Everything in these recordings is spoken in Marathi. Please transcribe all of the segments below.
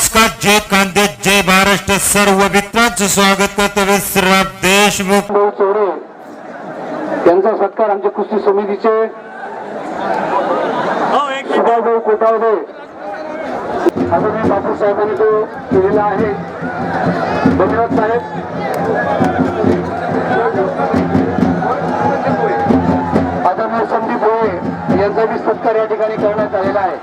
नमस्कार जय कांदे जय महाराष्ट्र. सर्व मित्रांचं स्वागत करतो विश्राम देशमुख. भाऊ चोरे. यांचा सत्कार आमच्या कुस्ती समितीचे सुभाषभाऊ कोटावदे आदरणीय बापू साहेबांनी तो केलेला आहे. धन्यवाद साहेब. आदरणीय संदीप भोये यांचा बी सत्कार या ठिकाणी करण्यात आलेला आहे.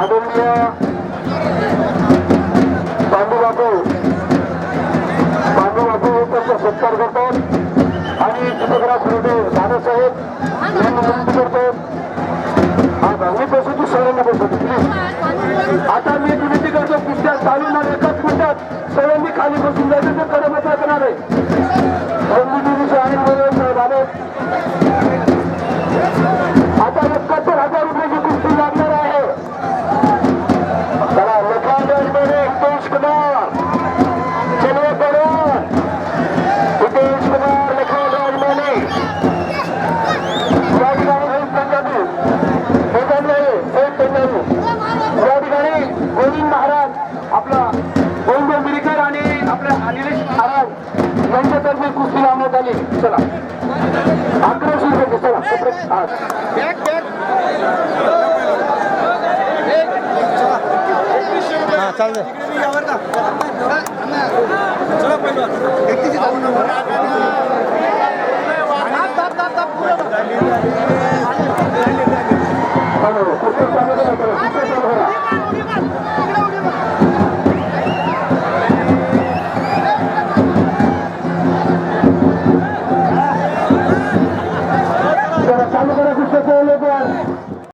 आदरणीय पांडू बापू त्यांचा सत्कार करतात. आणि चित्रकराज रेड्डी दादासाहेब यांना विनंती करतो. हा मी बसवतो सगळ्यांना बसवतो. प्लीज आता मी विनंती करतो कुस्त्या चालू एकाच मिनिटात सगळ्यांनी खाली बसून जायचं तर कडे करणार आहे. रणनीतीविषयी आणि बरोबर साहेब आले कुमार। चलो पडून हितेश कुमार या ठिकाणी एक पंजाबी। एक पंजाबी। या ठिकाणी गोविंद महाराज आपला गोविंद मिरीकर आणि आपल्या अनिलेश महाराज यांच्यातर्फे कुस्ती लावण्यात आली. चला. अकराशे रुपये चला. चालू